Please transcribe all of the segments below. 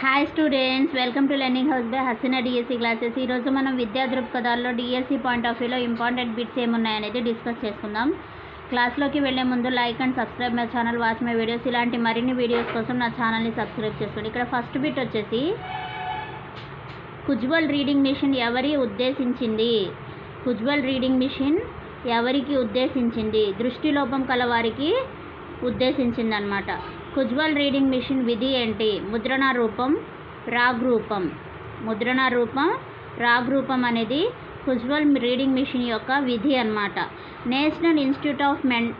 Hi students welcome to learning house by Haseena DSC classes ఈరోజు మనం విద్యా దృక్పథాల్లో డిఎస్సీ పాయింట్ ఆఫ్ వ్యూలో ఇంపార్టెంట్ బిట్స్ ఏమున్నాయనేది డిస్కస్ చేసుకుందాం. క్లాస్లోకి వెళ్ళే ముందు like and subscribe my channel watch my videos ఇలాంటి మరిన్ని వీడియోస్ కోసం నా ఛానల్ని సబ్స్క్రైబ్ చేసుకోండి. ఇక్కడ ఫస్ట్ బిట్ వచ్చేసి కుజ్వల్ రీడింగ్ మిషన్ ఎవరి ఉద్దేశించింది? కుజ్వల్ రీడింగ్ మిషన్ ఎవరికి ఉద్దేశించింది? దృష్టిలోపం కల వారికి ఉద్దేశించిందనమాట కుజ్వల్ రీడింగ్ మిషన్ విధి ఏంటి? ముద్రణ రూపం రాగ్ రూపం. ముద్రణ రూపం రాగ్ రూపం అనేది కుజ్వల్ రీడింగ్ మిషన్ యొక్క విధి అన్నమాట. National institute of men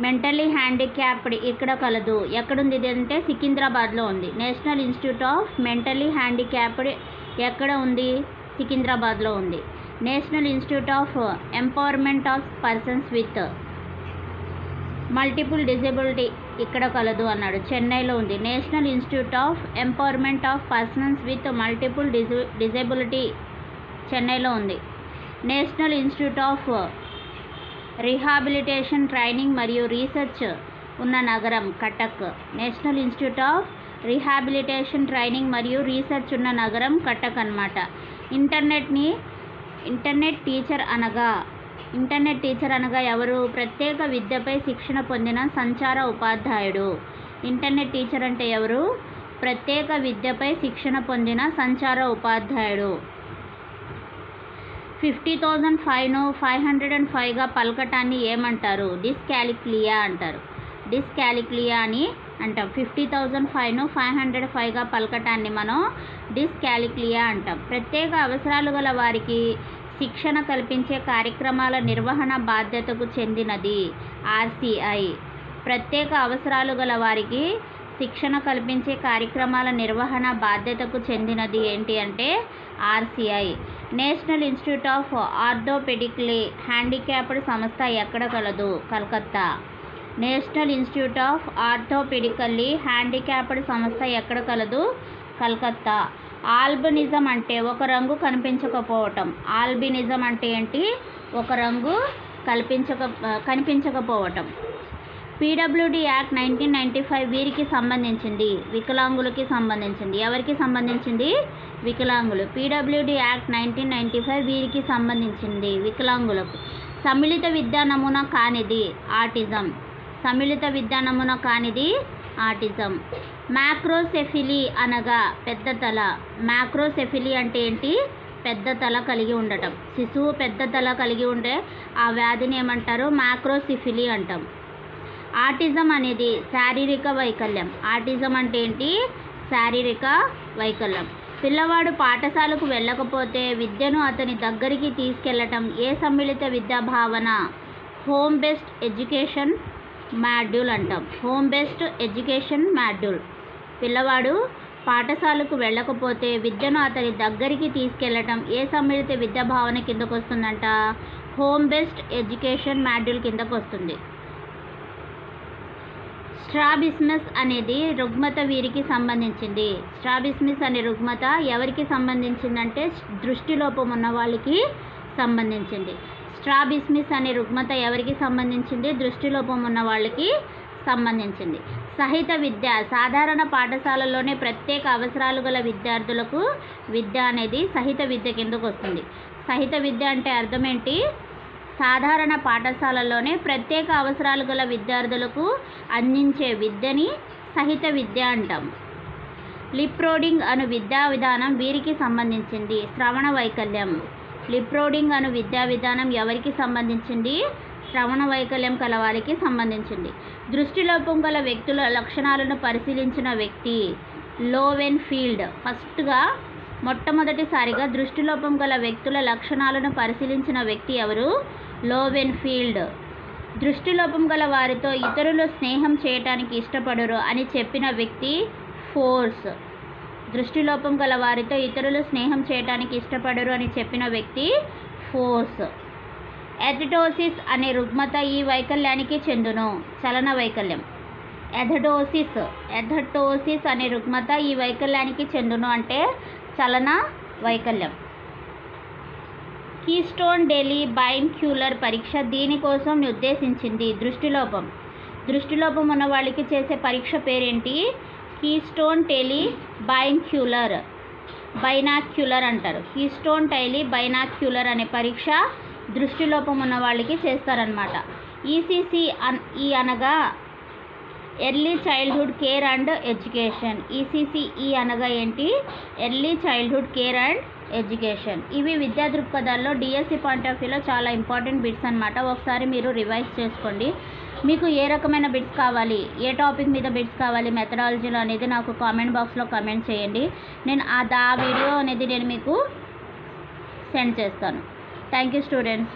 mentally handicapped ఇక్కడ కలదు. ఎక్కడుంది ఇది అంటే సికింద్రాబాద్లో ఉంది. National institute of mentally handicapped ఎక్కడ ఉంది? సికింద్రాబాద్లో ఉంది. National institute of empowerment of persons with multiple disability ఇక్కడ కలదు అన్నాడు. చెన్నైలో ఉంది. National institute of empowerment of persons with multiple digi disability చెన్నైలో ఉంది. National institute of rehabilitation training మరియు రీసెర్చ్ ఉన్న నగరం Cuttack. National institute of rehabilitation training మరియు రీసెర్చ్ ఉన్న నగరం కటక్ అన్నమాట. ఇంటర్నెట్ని ఇంటర్నెట్ టీచర్ అనగా ఇంటర్నెట్ టీచర్ అనగా ఎవరు? ప్రత్యేక విద్యపై శిక్షణ పొందిన సంచార ఉపాధ్యాయుడు. ఇంటర్నెట్ టీచర్ అంటే ఎవరు? ప్రత్యేక విద్యపై శిక్షణ పొందిన సంచార ఉపాధ్యాయుడు. ఫిఫ్టీ థౌజండ్ ఫైవ్ను ఫైవ్ హండ్రెడ్ అండ్ ఫైవ్గా పలకటాన్ని ఏమంటారు? డిస్కాలిక్లియా అంటారు. డిస్కాలిక్లియా అని అంటాం. ఫిఫ్టీ థౌజండ్ ఫైవ్ను ఫైవ్ హండ్రెడ్ ఫైవ్గా పలకటాన్ని మనం డిస్కాలిక్లియా అంటాం. ప్రత్యేక అవసరాలు గల వారికి శిక్షణ కల్పించే కార్యక్రమాల నిర్వహణ బాధ్యతకు చెందినది. ఆర్సిఐ. ప్రత్యేక అవసరాలు గల వారికి శిక్షణ కల్పించే కార్యక్రమాల నిర్వహణ బాధ్యతకు చెందినది ఏంటి అంటే RCI. National institute of orthopaedically handicapped సంస్థ ఎక్కడ కలదు? Calcutta. National institute of orthopaedically handicapped సంస్థ ఎక్కడ కలదు? కలకత్తా. ఆల్బినిజం అంటే ఒక రంగు కనిపించకపోవటం. ఆల్బినిజం అంటే ఏంటి? ఒక రంగు కల్పించక కనిపించకపోవటం. PWD act nineteen ninety five వీరికి సంబంధించింది. వికలాంగులకి సంబంధించింది. ఎవరికి సంబంధించింది? వికలాంగులు. PWD act nineteen ninety five వీరికి సంబంధించింది వికలాంగులకు. సమ్మిళిత విద్యా నమూనా కానిది ఆటిజం. సమ్మిళిత విద్యా నమూనా కానిది ఆటిజం. మ్యాక్రోసెఫిలీ అనగా పెద్ద తల. మ్యాక్రోసెఫిలీ అంటే ఏంటి? పెద్ద తల కలిగి ఉండటం. శిశువు పెద్ద తల కలిగి ఉండే ఆ వ్యాధిని ఏమంటారు? మ్యాక్రోసిఫిలీ అంటాం. ఆటిజం అనేది శారీరక వైకల్యం. ఆటిజం అంటే ఏంటి? శారీరక వైకల్యం. పిల్లవాడు పాఠశాలకు వెళ్ళకపోతే విద్యను అతని దగ్గరికి తీసుకెళ్ళటం ఏ సమ్మిళిత విద్యా భావన? హోమ్ బేస్డ్ ఎడ్యుకేషన్ మాడ్యూల్ అంటాం. Home based education module. పిల్లవాడు పాఠశాలకు వెళ్ళకపోతే విద్యను అతని దగ్గరికి తీసుకెళ్ళటం ఏ సమ్మిళిత విద్యా భావన కిందకు వస్తుందంట? హోమ్ బేస్డ్ ఎడ్యుకేషన్ మాడ్యూల్ కిందకు వస్తుంది. స్ట్రాబిస్మస్ అనేది రుగ్మత వీరికి సంబంధించింది. స్ట్రాబిస్మిస్ అనే రుగ్మత ఎవరికి సంబంధించిందంటే దృష్టిలోపం ఉన్న వాళ్ళకి సంబంధించింది. స్ట్రాబిస్మిస్ అనే రుగ్మత ఎవరికి సంబంధించింది? దృష్టిలోపం ఉన్న వాళ్ళకి సంబంధించింది. సహిత విద్య సాధారణ పాఠశాలలోనే ప్రత్యేక అవసరాలు గల విద్యార్థులకు విద్య అనేది సహిత విద్య కిందకు వస్తుంది. సహిత విద్య అంటే అర్థం ఏంటి సాధారణ పాఠశాలలోనే ప్రత్యేక అవసరాలు గల విద్యార్థులకు అందించే విద్యని సహిత విద్య అంటాం. లిప్ రోడింగ్ అను విద్యా విధానం వీరికి సంబంధించింది. శ్రవణ వైకల్యం. లిప్ రోడింగ్ అను విద్యా విధానం ఎవరికి సంబంధించింది? శ్రవణ వైకల్యం కల వారికి సంబంధించింది. దృష్టిలోపం గల వ్యక్తుల లక్షణాలను పరిశీలించిన వ్యక్తి లోవెన్ ఫీల్డ్ ఫస్ట్గా మొట్టమొదటిసారిగా దృష్టిలోపం గల వ్యక్తుల లక్షణాలను పరిశీలించిన వ్యక్తి ఎవరు? లోవెన్ ఫీల్డ్ దృష్టిలోపం గల వారితో ఇతరులు స్నేహం చేయటానికి ఇష్టపడరు అని చెప్పిన వ్యక్తి ఫోర్స్. దృష్టిలోపం గల వారితో ఇతరులు స్నేహం చేయటానికి ఇష్టపడరు అని చెప్పిన వ్యక్తి ఫోర్స్. ఎథటోసిస్ అనే రుగ్మత ఈ వైకల్యానికి చెందును. చలన వైకల్యం. ఎథడోసిస్ ఎథటోసిస్ అనే రుగ్మత ఈ వైకల్యానికి చెందును అంటే చలన వైకల్యం. కీస్టోన్ డెలీ బైన్క్యూలర్ పరీక్ష దీనికోసం నిర్దేశించింది దృష్టిలోపం. దృష్టిలోపం ఉన్న వాళ్ళకి చేసే పరీక్ష పేరేంటి? Keystone tele binocular. బైనాక్యులర్ అంటారు. కీస్టోన్ టైలీ బైనాక్యులర్ అనే పరీక్ష దృష్టిలోపం ఉన్న వాళ్ళకి చేస్తారనమాట ఈసీసీ అన్ ఈ అనగా early childhood care and education. ECCE అనగా ఏంటి? Early childhood care and education. ఇవి విద్యా దృక్పథాల్లో డిఎస్సి పాయింట్ ఆఫ్ వ్యూలో చాలా ఇంపార్టెంట్ బిట్స్ అనమాట ఒకసారి మీరు రివైజ్ చేసుకోండి. మీకు ఏ రకమైన బిట్స్ కావాలి? ఏ టాపిక్ మీద బిట్స్ కావాలి? మెథడాలజీలో అనేది నాకు కామెంట్ బాక్స్లో కామెంట్ చేయండి. నేను ఆ దా వీడియో అనేది నేను మీకు సెండ్ చేస్తాను. Thank you students.